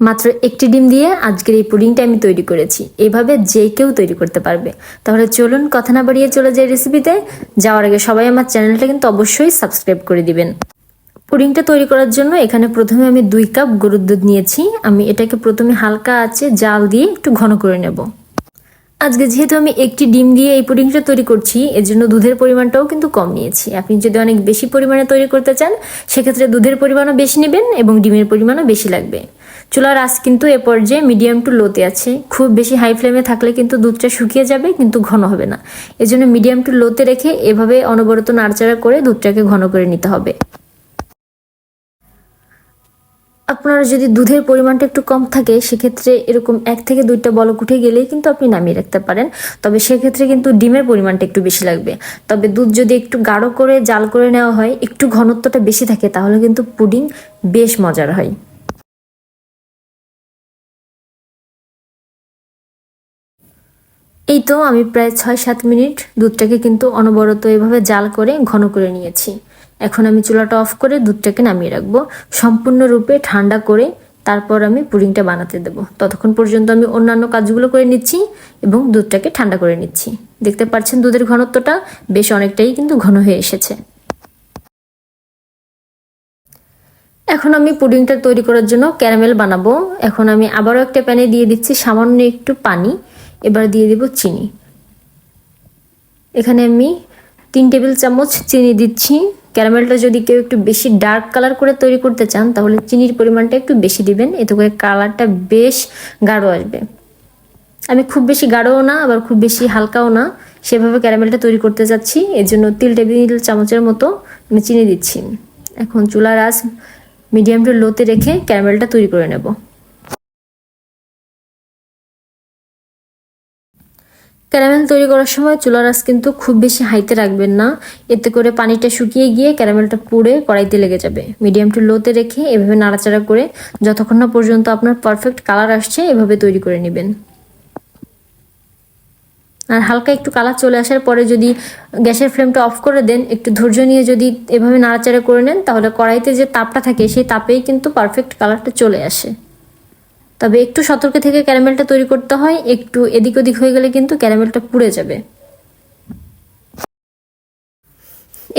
মাত্র একটি ডিম দিয়ে আজকের এই পুডিংটা আমি তৈরি করেছি। এইভাবে যে কেউ তৈরি করতে পারবে। তাহলে চলুন কথা না বাড়িয়ে চলে যাই রেসিপিতে যাওয়ার আগে সবাই আমার চ্যানেলটা কিন্তু অবশ্যই সাবস্ক্রাইব করে দিবেন। পুডিংটা তৈরি করার জন্য এখানে প্রথমে আমি দুই কাপ গরুর দুধ নিয়েছি। আমি এটাকে প্রথমে হালকা আছে জাল দিয়ে একটু ঘন করে নেব। আজকে যেহেতু আমি একটি ডিম দিয়ে এই পুডিংটা তৈরি করছি এর জন্য দুধের পরিমাণটাও কিন্তু কম নিয়েছি। আপনি যদি অনেক বেশি পরিমাণে তৈরি করতে চান, সেক্ষেত্রে দুধের পরিমাণও বেশি নেবেন এবং ডিমের পরিমাণও বেশি লাগবে। চুলার আঁচ কিন্তু এ পর্যায়ে মিডিয়াম টু লোতে আছে। খুব বেশি হাই ফ্লেমে থাকলে কিন্তু দুধটা শুকিয়ে যাবে, কিন্তু ঘন হবে না। এজন্য মিডিয়াম টু লোতে রেখে এভাবে অনবরত নাড়াচাড়া করে দুধটাকে ঘন করে নিতে হবে। আপনার যদি দুধের পরিমাণটা একটু কম থাকে, সেক্ষেত্রে এরকম এক থেকে দুইটা বলক উঠে গেলেই কিন্তু আপনি নামিয়ে রাখতে পারেন। তবে সেক্ষেত্রে কিন্তু ডিমের পরিমাণটা একটু বেশি লাগবে। তবে দুধ যদি একটু গাঢ় করে, জাল করে নেওয়া হয়, একটু ঘনত্বটা বেশি থাকে, তাহলে কিন্তু পুডিং বেশ মজার হয়। এই তো আমি প্রায় ছয় সাত মিনিট দুধটাকে কিন্তু অনবরত এভাবে জাল করে ঘন করে নিয়েছি। এখন আমি চুলাটা অফ করে দুধটাকে নামিয়ে রাখব। সম্পূর্ণরূপে ঠান্ডা করে তারপর আমি পুডিংটা বানাতে দেবো। ততক্ষণ পর্যন্ত আমি অন্যান্য কাজগুলো করে নিচ্ছি এবং দুধটাকে ঠান্ডা করে নিচ্ছি। দেখতে পাচ্ছেন দুধের ঘনত্বটা বেশ অনেকটাই কিন্তু ঘন হয়ে এসেছে। এখন আমি পুডিংটা তৈরি করার জন্য ক্যারামেল বানাবো। এখন আমি আবারও একটা প্যানে দিয়ে দিচ্ছি সামান্য একটু পানি। এবার দিয়ে দিব চিনি। এখানে আমি তিন টেবিল চামচ চিনি দিচ্ছি। ক্যারামেলটা যদি কেউ একটু বেশি ডার্ক কালার করে তৈরি করতে চান, তাহলে চিনির পরিমাণটা একটু বেশি দিবেন। এতে করে কালারটা বেশ গাঢ় আসবে। আমি খুব বেশি গাঢ়ও না, আবার খুব বেশি হালকাও না। সেভাবে ক্যারামেলটা তৈরি করতে যাচ্ছি। এর জন্য তিল টেবিল চামচের মতো আমি চিনি দিচ্ছি। এখন চুলার আঁচ মিডিয়াম টু লোতে রেখে ক্যারামেলটা তৈরি করে নেব। ক্যারামেল তৈরি করার সময় চুলার আঁচ কিন্তু খুব বেশি হাইতে রাখবেন না। এতে করে পানিটা শুকিয়ে গিয়ে ক্যারামেলটা পুড়ে কড়াইতে লেগে যাবে। মিডিয়াম টু লোতে রেখে এভাবে নাড়াচাড়া করে যতক্ষণ না পর্যন্ত আপনার পারফেক্ট কালার আসছে, এভাবে তৈরি করে নেবেন। আর হালকা একটু কালার চলে আসার পরে যদি গ্যাসের ফ্লেমটা অফ করে দেন, একটু ধৈর্য নিয়ে যদি এভাবে নাড়াচাড়া করে নেন, তাহলে কড়াইতে যে তাপটা থাকে, সেই তাপেই কিন্তু পারফেক্ট কালারটা চলে আসে। তবে একটু সতর্ক থেকে ক্যারামেলটা তৈরি করতে হয়। একটু এদিক ওদিক হয়ে গেলে কিন্তু ক্যারামেলটা পুড়ে যাবে।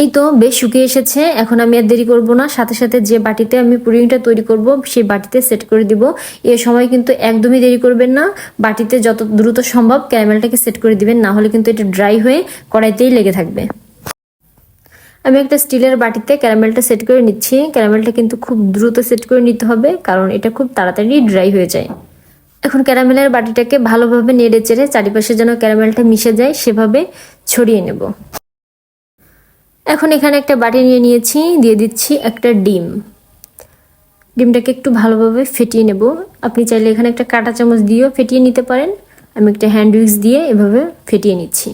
এই তো বেশ শুকিয়ে এসেছে। এখন আমি আর দেরি করব না। সাথে সাথে যে বাটিতে আমি পুডিংটা তৈরি করব, সেই বাটিতে সেট করে দিব। এ সময় কিন্তু একদমই দেরি করবেন না। বাটিতে যত দ্রুত সম্ভব ক্যারামেলটাকে সেট করে দিবেন। না হলে কিন্তু এটা ড্রাই হয়ে কড়াইতেই লেগে থাকবে। আমি একটা স্টিলের বাটিতে ক্যারামেলটা সেট করে নিচ্ছি। ক্যারামেলটা কিন্তু খুব দ্রুত সেট করে নিতে হবে, কারণ এটা খুব তাড়াতাড়ি ড্রাই হয়ে যায়। এখন ক্যারামেলের বাটিটাকে ভালোভাবে নেড়ে চেড়ে চারিপাশে যেন ক্যারামেলটা মিশে যায়, সেভাবে ছড়িয়ে নেব। এখন এখানে একটা বাটি নিয়ে নিয়েছি, দিয়ে দিচ্ছি একটা ডিম। ডিমটাকে একটু ভালোভাবে ফেটিয়ে নেব। আপনি চাইলে এখানে একটা কাঁটা চামচ দিয়েও ফেটিয়ে নিতে পারেন। আমি একটা হ্যান্ড উইক্স দিয়ে এভাবে ফেটিয়ে নিচ্ছি।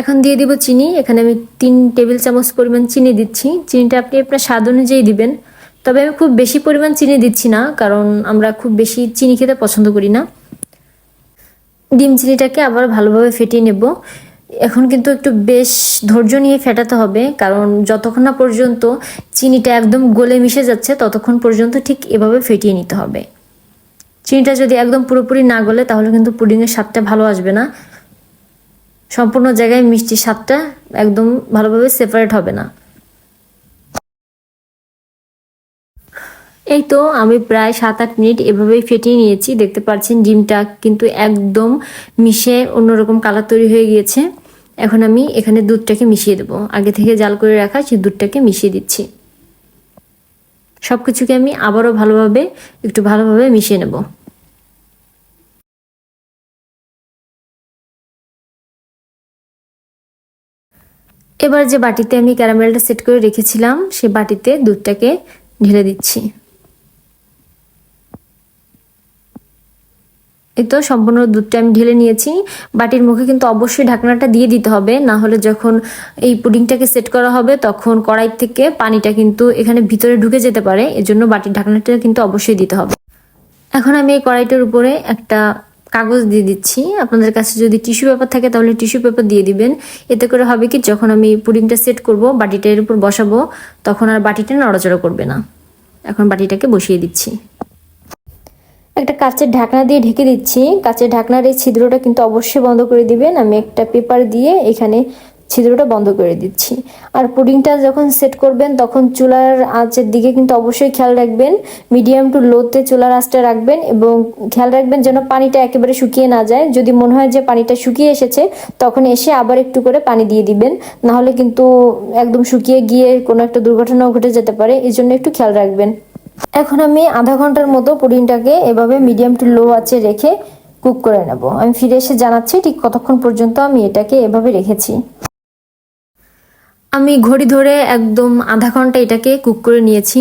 এখন দিয়ে দিব চিনি। এখানে আমি তিন টেবিল চামচ পরিমাণ চিনি দিচ্ছি। চিনিটা আপনি আপনার স্বাদ অনুযায়ী দিবেন। তবে আমি খুব বেশি পরিমাণ চিনি দিচ্ছি না, কারণ আমরা খুব বেশি চিনি খেতে পছন্দ করি না। ডিম চিনিটাকে আবার ভালোভাবে ফেটিয়ে নেব। এখন কিন্তু একটু বেশ ধৈর্য নিয়ে ফেটাতে হবে, কারণ যতক্ষণ না পর্যন্ত চিনিটা একদম গলে মিশে যাচ্ছে, ততক্ষণ পর্যন্ত ঠিক এভাবে ফেটিয়ে নিতে হবে। চিনিটা যদি একদম পুরোপুরি না গলে, তাহলে কিন্তু পুডিংয়ের স্বাদটা ভালো আসবে না। সম্পূর্ণ জায়গায় মিষ্টির স্বাদটা একদম ভালোভাবে সেপারেট হবে না। এই তো আমি প্রায় সাত আট মিনিট এভাবেই ফেটিয়ে নিয়েছি, দেখতে পাচ্ছেন ডিমটা কিন্তু একদম মিশে অন্যরকম কালার তৈরি হয়ে গিয়েছে। এখন আমি এখানে দুধটাকে মিশিয়ে দেবো। আগে থেকে জাল করে রাখা সেই দুধটাকে মিশিয়ে দিচ্ছি। সব কিছুকে আমি আবারও ভালোভাবে, একটু ভালোভাবে মিশিয়ে নেব। এবার যে বাটিতে আমি ক্যারামেলটা সেট করে রেখেছিলাম সে বাটিতে দুধটাকে ঢেলে দিচ্ছি। এই তো সম্পূর্ণ দুধটা আমি ঢেলে নিয়েছি। বাটির মুখে কিন্তু অবশ্যই ঢাকনাটা দিয়ে দিতে হবে, না হলে যখন এই পুডিংটাকে সেট করা হবে, তখন কড়াই থেকে পানিটা কিন্তু এখানে ভিতরে ঢুকে যেতে পারে, এজন্য বাটির ঢাকনাটা কিন্তু অবশ্যই দিতে হবে। এখন আমি এই কড়াইটার উপরে একটা কাগজ দিয়ে দিচ্ছি। আপনাদের কাছে যদি টিস্যু পেপার থাকে তাহলে টিস্যু পেপার দিয়ে দিবেন। এতে করে হবে কি, যখন আমি পুডিংটা সেট করব বাটিটা এর উপর বসাবো, তখন আর বাটিটা নড়াচড়া করবে না। এখন বাটিটাকে বসিয়ে দিচ্ছি। একটা কাচের ঢাকনা দিয়ে ঢেকে দিচ্ছি। কাচের ঢাকনার এই ছিদ্রটা কিন্তু অবশ্যই বন্ধ করে দিবেন। আমি একটা পেপার দিয়ে এখানে ছিদ্রটা বন্ধ করে দিচ্ছি। আর পুডিংটা যখন সেট করবেন, তখন চুলার আঁচের দিকে কিন্তু অবশ্যই খেয়াল রাখবেন। মিডিয়াম টু লোতে চুলার আঁচটা রাখবেন এবং খেয়াল রাখবেন যেন পানিটা একেবারে শুকিয়ে না যায়। যদি মনে হয় যে পানিটা শুকিয়ে এসেছে, তখন এসে আবার একটু করে পানি দিয়ে দিবেন। না হলে কিন্তু একদম শুকিয়ে গিয়ে কোনো একটা দুর্ঘটনাও ঘটে যেতে পারে, এই জন্য একটু খেয়াল রাখবেন। এখন আমি আধা ঘণ্টার মতো পুডিংটাকে এভাবে মিডিয়াম টু লো আঁচে রেখে কুক করে নেব। আমি ফিরে এসে জানাচ্ছি ঠিক কতক্ষণ পর্যন্ত আমি এটাকে এভাবে রেখেছি। আমি ঘড়ি ধরে একদম আধা ঘণ্টা এটাকে কুক করে নিয়েছি।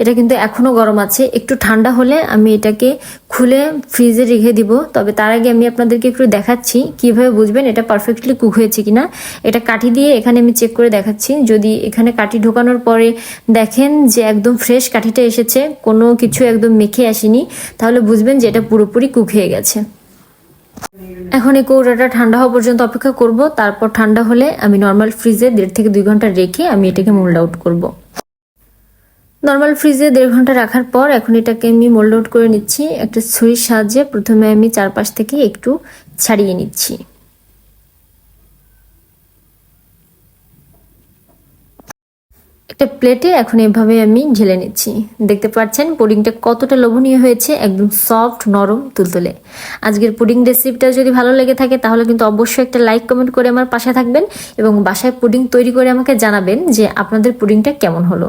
এটা কিন্তু এখনও গরম আছে। একটু ঠান্ডা হলে আমি এটাকে খুলে ফ্রিজে রেখে দিব। তবে তার আগে আমি আপনাদেরকে একটু দেখাচ্ছি কীভাবে বুঝবেন এটা পারফেক্টলি কুক হয়েছে কিনা। এটা কাঠি দিয়ে এখানে আমি চেক করে দেখাচ্ছি। যদি এখানে কাঠি ঢোকানোর পরে দেখেন যে একদম ফ্রেশ কাঠিটা এসেছে, কোনো কিছু একদম মেখে আসেনি, তাহলে বুঝবেন যে এটা পুরোপুরি কুক হয়ে গেছে। এখন এই কৌড়াটা ঠান্ডা হওয়া পর্যন্ত অপেক্ষা করব। তারপর ঠান্ডা হলে আমি নর্মাল ফ্রিজে দেড় থেকে দুই ঘণ্টা রেখে আমি এটাকে মোল্ড আউট করব। নর্মাল ফ্রিজে দেড় ঘণ্টা রাখার পর এখন এটাকে আমি মোল্ড আউট করে নিচ্ছি। একটা ছুরির সাহায্যে প্রথমে আমি চারপাশ থেকে একটু ছাড়িয়ে নিচ্ছি। একটা প্লেটে এখন এভাবে আমি ঝেলে নিচ্ছি। দেখতে পাচ্ছেন, পুডিংটা কতটা লোভনীয় হয়েছে, একদম সফট নরম, তুলতুলে। আজকের পুডিং রেসিপিটা যদি ভালো লেগে থাকে, তাহলে কিন্তু অবশ্যই একটা লাইক কমেন্ট করে আমার পাশে থাকবেন এবং বাসায় পুডিং তৈরি করে আমাকে জানাবেন যে আপনাদের পুডিংটা কেমন হলো।